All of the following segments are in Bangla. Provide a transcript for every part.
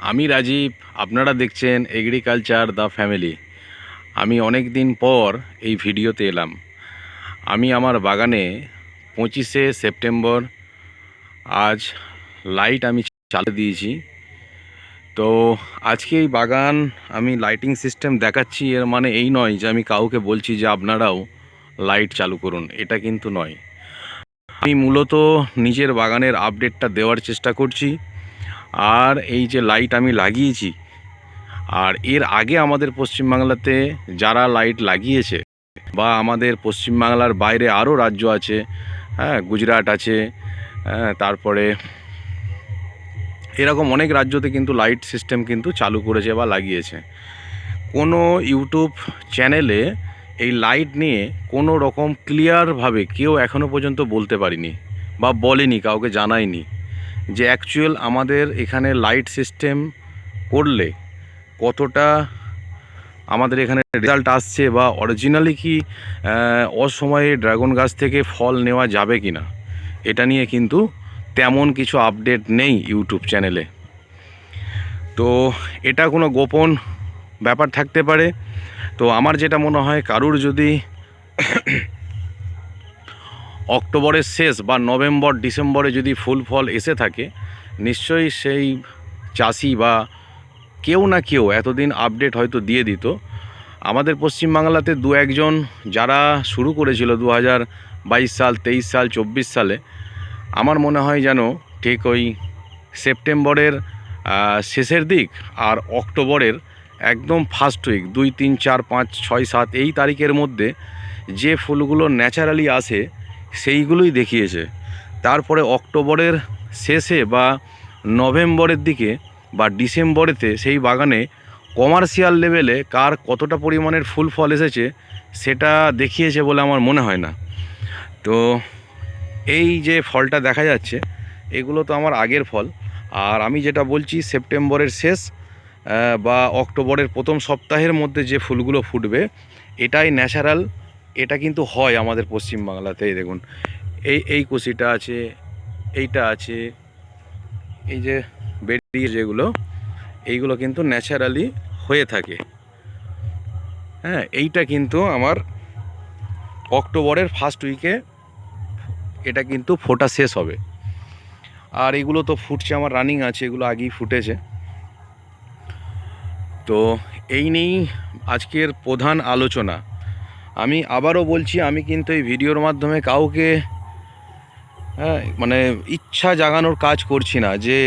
আমি রাজীব, আপনারা দেখছেন এগ্রিকালচার দ্য ফ্যামিলি। আমি অনেক দিন পর এই ভিডিওতে এলাম। আমি আমার বাগানে পঁচিশে সেপ্টেম্বর আজ লাইট আমি চালু দিয়েছি। তো আজকে এই বাগান আমি লাইটিং সিস্টেম দেখাচ্ছি, এর মানে এই নয় যে আমি কাউকে বলছি যে আপনারাও লাইট চালু করুন, এটা কিন্তু নয়। আমি মূলত নিজের বাগানের আপডেটটা দেওয়ার চেষ্টা করছি। আর এই যে লাইট আমি লাগিয়েছি, আর এর আগে আমাদের পশ্চিমবাংলাতে যারা লাইট লাগিয়েছে বা আমাদের পশ্চিমবাংলার বাইরে আরও রাজ্য আছে হ্যাঁ গুজরাট আছে হ্যাঁ তারপরে এরকম অনেক রাজ্যতে কিন্তু লাইট সিস্টেম কিন্তু চালু করেছে বা লাগিয়েছে। কোনো ইউটিউব চ্যানেলে এই লাইট নিয়ে কোনো রকম ক্লিয়ারভাবে কেউ এখনও পর্যন্ত বলতে পারিনি বা বলেনি, কাউকে জানায়নি। যে অ্যাকচুয়াল আমাদের এখানে লাইট সিস্টেম করলে কতটা আমাদের এখানে রেজাল্ট আসছে বা অরিজিনালি কি অসময়ে ড্রাগন গাছ থেকে ফল নেওয়া যাবে কি না এটা নিয়ে কিন্তু তেমন কিছু আপডেট নেই ইউটিউব চ্যানেলে তো এটা কোনো গোপন ব্যাপার থাকতে পারে। তো আমার যেটা মনে হয়, কারুর যদি অক্টোবরের শেষ বা নভেম্বর, ডিসেম্বরে যদি ফুল ফল এসে থাকে, নিশ্চয়ই সেই চাষি বা কেউ না কেউ এতদিন আপডেট হয়তো দিয়ে দিত। আমাদের পশ্চিমবাংলাতে দু একজন যারা শুরু করেছিল দু হাজার বাইশ সাল, তেইশ সাল, চব্বিশ সালে, আমার মনে হয় যেন ঠিক ওই সেপ্টেম্বরের শেষের দিক আর অক্টোবরের একদম ফার্স্ট উইক দুই, তিন, চার, পাঁচ, ছয়, সাত, এই তারিখের মধ্যে যে ফুলগুলো ন্যাচারালি আসে সেইগুলোই দেখিয়েছে। তারপরে অক্টোবরের শেষে বা নভেম্বরের দিকে বা ডিসেম্বরেতে সেই বাগানে কমার্শিয়াল লেভেলে কার কতটা পরিমাণের ফুল ফল এসেছে সেটা দেখিয়েছে বলে আমার মনে হয় না। তো এই যে ফলটা দেখা যাচ্ছে, এগুলো তো আমার আগের ফল। আর আমি যেটা বলছি, সেপ্টেম্বরের শেষ বা অক্টোবরের প্রথম সপ্তাহের মধ্যে যে ফুলগুলো ফুটবে, এটাই ন্যাচারাল এটা কিন্তু হয় আমাদের পশ্চিমবাংলাতে এই দেখুন। এই এই কুশিটা আছে, এইটা আছে, এই যে বেরিয়ে যেগুলো, এইগুলো কিন্তু ন্যাচারালি হয়ে থাকে। হ্যাঁ এইটা কিন্তু আমার অক্টোবরের ফার্স্ট উইকে এটা কিন্তু ফোটা শেষ হবে। আর এগুলো তো ফুটছে, আমার রানিং আছে, এগুলো আগেই ফুটেছে। তো এই নিয়েই আজকের প্রধান আলোচনা। আমি আবারও বলছি, আমি কিন্তু এই ভিডিওর মাধ্যমে কাউকে হ্যাঁ মানে ইচ্ছা জাগানোর কাজ করছি না যে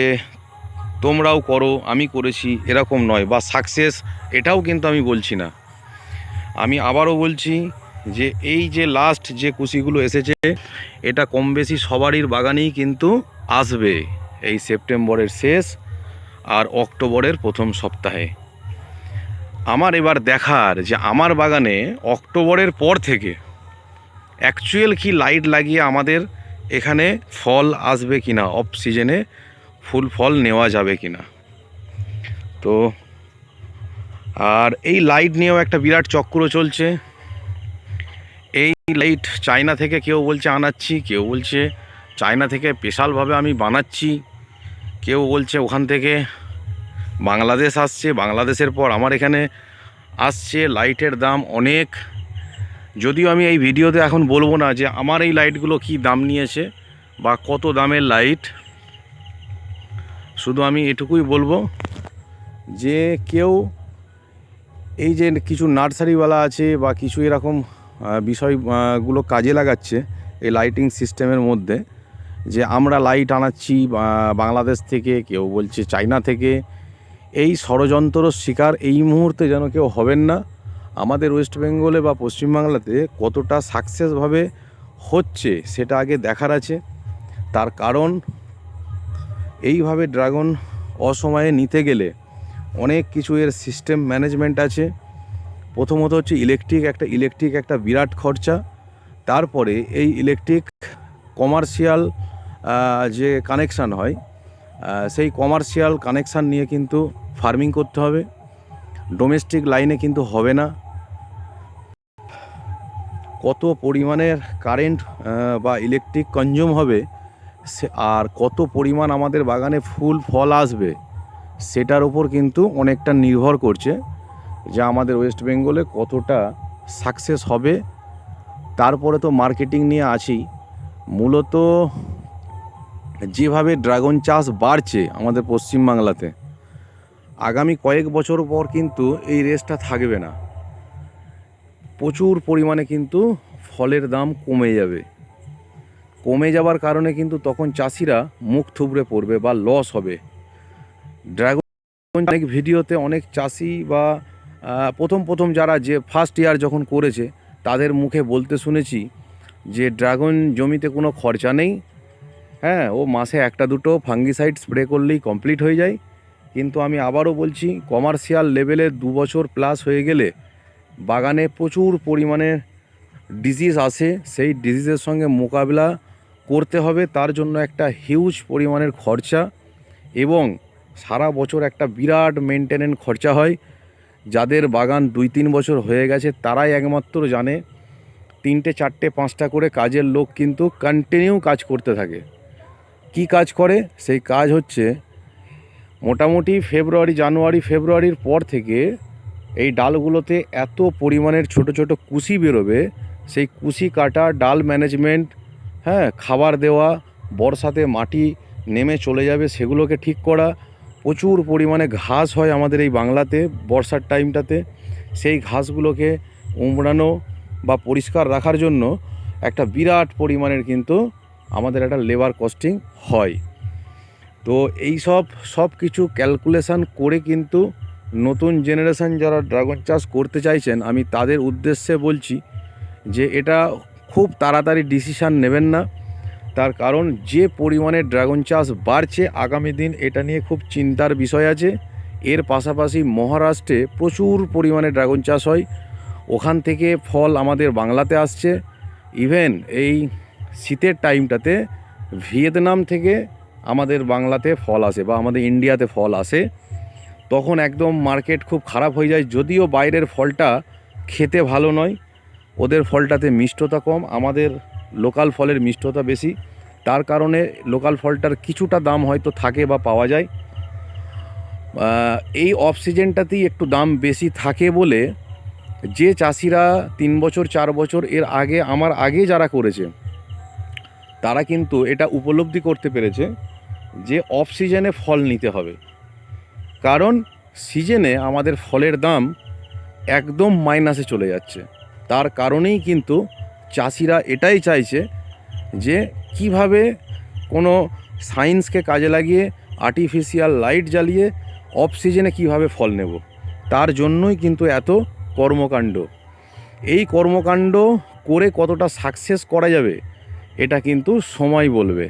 তোমরাও করো, আমি করেছি, এরকম নয় বা সাকসেস এটাও কিন্তু আমি বলছি না। আমি আবারও বলছি যে এই যে লাস্ট যে কুশিগুলো এসেছে, এটা কম বেশি সবারই বাগানেই কিন্তু আসবে এই সেপ্টেম্বরের শেষ আর অক্টোবরের প্রথম সপ্তাহে। আমার এবার দেখার যে আমার বাগানে অক্টোবরের পর থেকে অ্যাকচুয়াল কি লাইট লাগিয়ে আমাদের এখানে ফল আসবে কি না অফ সিজনে ফুল ফল নেওয়া যাবে কি না তো আর এই লাইট নিয়েও একটা বিরাট চক্র চলছে। এই লাইট চায়না থেকে কেউ বলছে আনাচ্ছি, কেউ বলছে চায়না থেকে স্পেশালভাবে আমি বানাচ্ছি, কেউ বলছে ওখান থেকে বাংলাদেশ আসছে, বাংলাদেশের পর আমার এখানে আসছে, লাইটের দাম অনেক। যদিও আমি এই ভিডিওতে এখন বলব না যে আমার এই লাইটগুলো কি দাম নিয়েছে বা কত দামের লাইট। শুধু আমি এটুকুই বলব যে কেউ এই যে কিছু নার্সারিওয়ালা আছে বা কিছু এরকম বিষয়গুলো কাজে লাগাচ্ছে এই লাইটিং সিস্টেমের মধ্যে, যে আমরা লাইট আনাচ্ছি বাংলাদেশ থেকে, কেউ বলছে চায়না থেকে এই ষড়যন্ত্র শিকার এই মুহূর্তে যেন কেউ হবেন না। আমাদের ওয়েস্ট বেঙ্গলে বা পশ্চিমবাংলাতে কতটা সাকসেসভাবে হচ্ছে সেটা আগে দেখার আছে। তার কারণ, এইভাবে ড্রাগন অসময়ে নিতে গেলে অনেক কিছু এর সিস্টেম ম্যানেজমেন্ট আছে। প্রথমত হচ্ছে ইলেকট্রিক একটা ইলেকট্রিক একটা বিরাট খরচা। তারপরে এই ইলেকট্রিক কমার্শিয়াল যে কানেকশান হয় সেই কমার্শিয়াল কানেকশান নিয়ে কিন্তু ফার্মিং করতে হবে। ডোমেস্টিক লাইনে কিন্তু হবে না। কত পরিমাণের কারেন্ট বা ইলেকট্রিক কনজিউম হবে, সে আর কত পরিমাণ আমাদের বাগানে ফুল, ফল আসবে, সেটার ওপর কিন্তু অনেকটা নির্ভর করছে, যে আমাদের ওয়েস্ট বেঙ্গলে কতটা সাকসেস হবে। তারপরে তো মার্কেটিং নিয়ে আছি মূলত যেভাবে ড্রাগন চাষ বাড়ছে আমাদের পশ্চিমবাংলাতে, আগামী কয়েক বছর পর কিন্তু এই রেসটা থাকবে না। প্রচুর পরিমাণে কিন্তু ফলের দাম কমে যাবে। কমে যাবার কারণে কিন্তু তখন চাষিরা মুখ থুবড়ে পড়বে বা লস হবে। ড্রাগন অনেক ভিডিওতে অনেক চাষি বা প্রথম প্রথম যারা যে ফার্স্ট ইয়ার যখন করেছে, তাদের মুখে বলতে শুনেছি যে ড্রাগন জমিতে কোনো খরচা নেই হ্যাঁ ও মাসে একটা দুটো ফাঙ্গিসাইড স্প্রে করলেই কমপ্লিট হয়ে যায়। কিন্তু আমি আবারও বলছি, কমার্শিয়াল লেভেলে দু বছর প্লাস হয়ে গেলে বাগানে প্রচুর পরিমাণে ডিজিজ আসে। সেই ডিজিজের সঙ্গে মোকাবিলা করতে হবে, তার জন্য একটা হিউজ পরিমাণের খরচা এবং সারা বছর একটা বিরাট মেনটেনেন্স খরচা হয়। যাদের বাগান দুই তিন বছর হয়ে গেছে, তারাই একমাত্র জানে, তিনটে, চারটে, পাঁচটা করে কাজের লোক কিন্তু কন্টিনিউ কাজ করতে থাকে। কি কাজ করে? সেই কাজ হচ্ছে মোটামুটি ফেব্রুয়ারি, জানুয়ারি, ফেব্রুয়ারির পর থেকে এই ডালগুলোতে এত পরিমাণের ছোট ছোট কুশি বেরোবে। সেই কুশি কাটা, ডাল ম্যানেজমেন্ট হ্যাঁ খাবার দেওয়া, বর্ষাতে মাটি নেমে চলে যাবে সেগুলোকে ঠিক করা। প্রচুর পরিমাণে ঘাস হয় আমাদের এই বাংলাতে বর্ষার টাইমটাতে। সেই ঘাসগুলোকে উমড়ানো বা পরিষ্কার রাখার জন্য একটা বিরাট পরিমাণের কিন্তু আমাদের একটা লেবার কস্টিং হয়। তো এই সব সব কিছু ক্যালকুলেশান করে কিন্তু নতুন জেনারেশান যারা ড্রাগন চাষ করতে চাইছেন, আমি তাদের উদ্দেশ্যে বলছি যে এটা খুব তাড়াতাড়ি ডিসিশান নেবেন না। তার কারণ যে পরিমাণে ড্রাগন চাষ বাড়ছে আগামী দিন, এটা নিয়ে খুব চিন্তার বিষয় আছে। এর পাশাপাশি মহারাষ্ট্রে প্রচুর পরিমাণে ড্রাগন চাষ হয়। ওখান থেকে ফল আমাদের বাংলাতে আসছে। ইভেন এই শীতের টাইমটাতে ভিয়েতনাম থেকে আমাদের বাংলাতে ফল আসে বা আমাদের ইন্ডিয়াতে ফল আসে, তখন একদম মার্কেট খুব খারাপ হয়ে যায়। যদিও বাইরের ফলটা খেতে ভালো নয়, ওদের ফলটাতে মিষ্টতা কম, আমাদের লোকাল ফলের মিষ্টতা বেশি। তার কারণে লোকাল ফলটার কিছুটা দাম হয়তো থাকে বা পাওয়া যায়। এই অফ সিজনটাতেই একটু দাম বেশি থাকে বলে যে চাষিরা তিন বছর, চার বছর, এর আগে, আমার আগে যারা করেছে তারা কিন্তু এটা উপলব্ধি করতে পেরেছে যে অফ সিজনে ফল নিতে হবে। কারণ সিজনে আমাদের ফলের দাম একদম মাইনাসে চলে যাচ্ছে। তার কারণেই কিন্তু চাষিরা এটাই চাইছে যে কীভাবে কোনো সায়েন্সকে কাজে লাগিয়ে আর্টিফিশিয়াল লাইট জ্বালিয়ে অফ সিজনে কীভাবে ফল নেব? তার জন্যই কিন্তু এত কর্মকাণ্ড। এই কর্মকাণ্ড করে কতটা সাকসেস করা যাবে এটা কিন্তু সময় বলবে।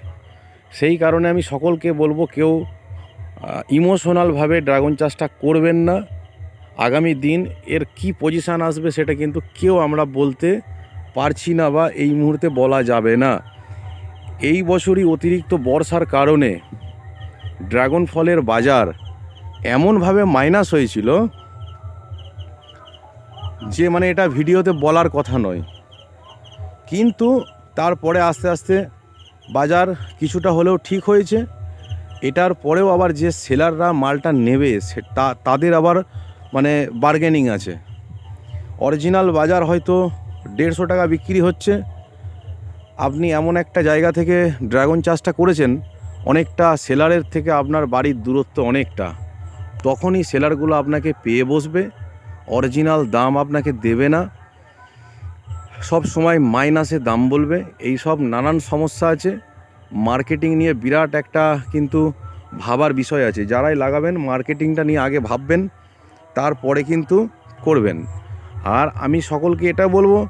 সেই কারণে আমি সকলকে বলব, কেউ ইমোশনালভাবে ড্রাগন চাষটা করবেন না। আগামী দিন এর কি পজিশান আসবে সেটা কিন্তু কেউ আমরা বলতে পারছি না বা এই মুহূর্তে বলা যাবে না। এই বছরই অতিরিক্ত বর্ষার কারণে ড্রাগন ফলের বাজার এমনভাবে মাইনাস হয়েছিল যে মানে এটা ভিডিওতে বলার কথা নয়। কিন্তু তারপরে আস্তে আস্তে বাজার কিছুটা হলেও ঠিক হয়েছে। এটার পরেও আবার যে সেলাররা মালটা নেবে, সে তাদের আবার মানে বার্গেনিং আছে। অরিজিনাল বাজার হয়তো দেড়শো টাকা বিক্রি হচ্ছে। আপনি এমন একটা জায়গা থেকে ড্রাগন চাষটা করেছেন, অনেকটা সেলারের থেকে আপনার বাড়ির দূরত্ব অনেকটা। তখনই সেলারগুলো আপনাকে পেয়ে বসবে অরিজিনাল দাম আপনাকে দেবে না। সব সময় মাইনাসে দাম বলবে। এই সব নানান সমস্যা আছে। মার্কেটিং নিয়ে বিরাট একটা কিন্তু ভাবার বিষয় আছে। যারাই লাগাবেন, মার্কেটিংটা নিয়ে আগে ভাববেন, তারপরে কিন্তু করবেন। আর আমি সকলকে এটা বলব,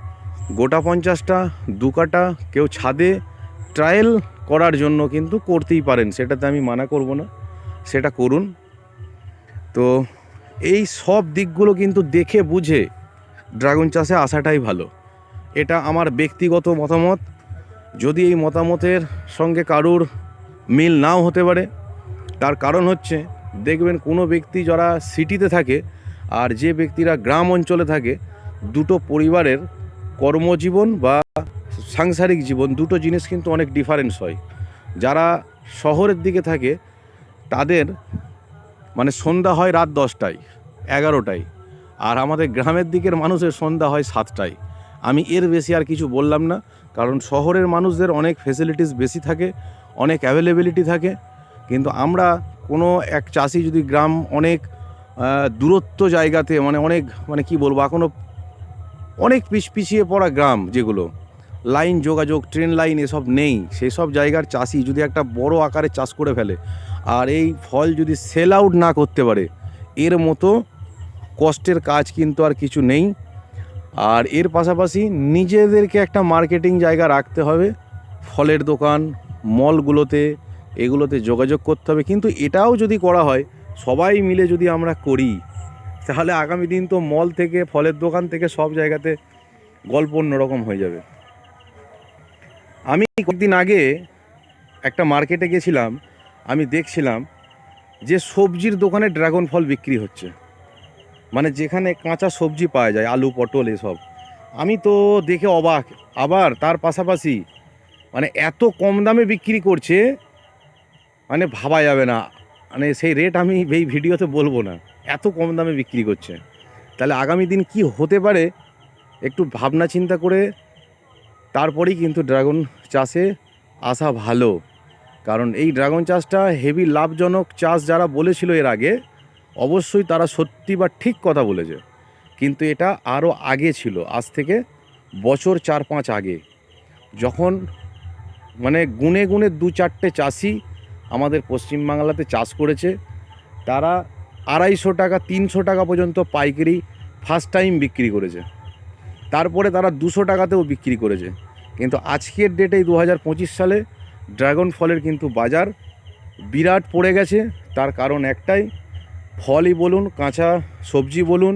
গোটা পঞ্চাশটা দু কাটা কেউ ছাদে ট্রায়াল করার জন্য কিন্তু করতেই পারেন। সেটাতে আমি মানা করব না। সেটা করুন। তো এই সব দিকগুলো কিন্তু দেখে বুঝে ড্রাগন চাষে আসাটাই ভালো। এটা আমার ব্যক্তিগত মতামত। যদি এই মতামতের সঙ্গে কারুর মিল নাও হতে পারে, তার কারণ হচ্ছে দেখবেন কোনো ব্যক্তি যারা সিটিতে থাকে আর যে ব্যক্তিরা গ্রাম অঞ্চলে থাকে, দুটো পরিবারের কর্মজীবন বা সাংসারিক জীবন দুটো জিনিস কিন্তু অনেক ডিফারেন্স হয়। যারা শহরের দিকে থাকে, তাদের মানে সন্ধ্যা হয় রাত দশটায়, এগারোটায়। আর আমাদের গ্রামের দিকের মানুষের সন্ধ্যা হয় সাতটায়। আমি এর বেশি আর কিছু বললাম না, কারণ শহরের মানুষদের অনেক ফেসিলিটিস বেশি থাকে, অনেক অ্যাভেলেবিলিটি থাকে। কিন্তু আমরা কোনো এক চাষি যদি গ্রাম অনেক দূরত্ব জায়গাতে মানে অনেক মানে কি বলব এখনও অনেক পিছ পিছিয়ে পড়া গ্রাম যেগুলো, লাইন যোগাযোগ ট্রেন লাইন এসব নেই সেই সব জায়গার চাষি যদি একটা বড় আকারে চাষ করে ফেলে, আর এই ফল যদি সেল আউট না করতে পারে, এর মতো কষ্টের কাজ কিন্তু আর কিছু নেই। আর এর পাশাপাশি নিজেদেরকে একটা মার্কেটিং জায়গা রাখতে হবে। ফলের দোকান, মলগুলোতে, এগুলোতে যোগাযোগ করতে হবে। কিন্তু এটাও যদি করা হয়, সবাই মিলে যদি আমরা করি, তাহলে আগামী দিন তো মল থেকে, ফলের দোকান থেকে সব জায়গাতে গল্প অন্যরকম হয়ে যাবে। আমি কয়েকদিন আগে একটা মার্কেটে গেছিলাম। আমি দেখছিলাম যে সবজির দোকানে ড্রাগন ফল বিক্রি হচ্ছে। মানে যেখানে কাঁচা সবজি পাওয়া যায়, আলু, পটল এসব। আমি তো দেখে অবাক। আবার তার পাশাপাশি মানে এত কম দামে বিক্রি করছে মানে ভাবা যাবে না। মানে সেই রেট আমি এই ভিডিওতে বলব না। এত কম দামে বিক্রি করছে। তাহলে আগামী দিন কি হতে পারে? একটু ভাবনা চিন্তা করে তারপরেই কিন্তু ড্রাগন চাষে আসা ভালো। কারণ এই ড্রাগন চাষটা হেভি লাভজনক চাষ যারা বলেছিল এর আগে অবশ্যই তারা সত্যি বা ঠিক কথা বলেছে। কিন্তু এটা আরও আগে ছিল, আজ থেকে বছর চার পাঁচ আগে। যখন মানে গুনে গুনে দু চারটে চাষি আমাদের পশ্চিমবাংলাতে চাষ করেছে, তারা আড়াইশো টাকা, তিনশো টাকা পর্যন্ত পাইকারি ফার্স্ট টাইম বিক্রি করেছে। তারপরে তারা দুশো টাকাতেও বিক্রি করেছে। কিন্তু আজকের ডেটেই দু হাজার সালে ড্রাগন ফলের কিন্তু বাজার বিরাট পড়ে গেছে। তার কারণ একটাই ফলই বলুন, কাঁচা সবজি বলুন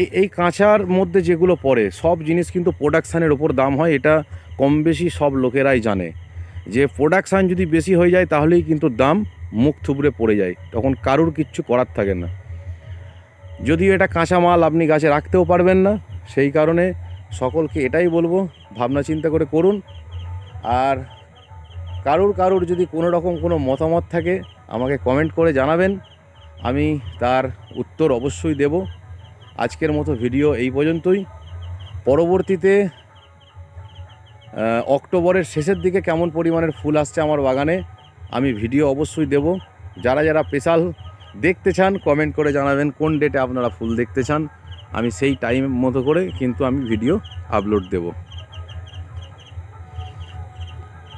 এই এই কাঁচার মধ্যে যেগুলো পড়ে, সব জিনিস কিন্তু প্রোডাকশানের ওপর দাম হয়, এটা কম বেশি সব লোকেরাই জানে। যে প্রোডাকশান যদি বেশি হয়ে যায়, তাহলেই কিন্তু দাম মুখ থুবড়ে পড়ে যায়, তখন কারুর কিচ্ছু করার থাকে না। যদিও এটা কাঁচা মাল আপনি গাছে রাখতেও পারবেন না, সেই কারণে সকলকে এটাই বলব, ভাবনা চিন্তা করে করুন। আর কারুর কারুর যদি কোনো রকম কোনো মতামত থাকে, আমাকে কমেন্ট করে জানাবেন। আমি তার উত্তর অবশ্যই দেব। আজকের মতো ভিডিও এই পর্যন্তই। পরবর্তীতে অক্টোবরের শেষের দিকে কেমন পরিমাণের ফুল আসছে আমার বাগানে, আমি ভিডিও অবশ্যই দেব। যারা যারা স্পেশাল দেখতে চান, কমেন্ট করে জানাবেন কোন ডেটে আপনারা ফুল দেখতে চান। আমি সেই টাইম মতো করে কিন্তু আমি ভিডিও আপলোড দেবো।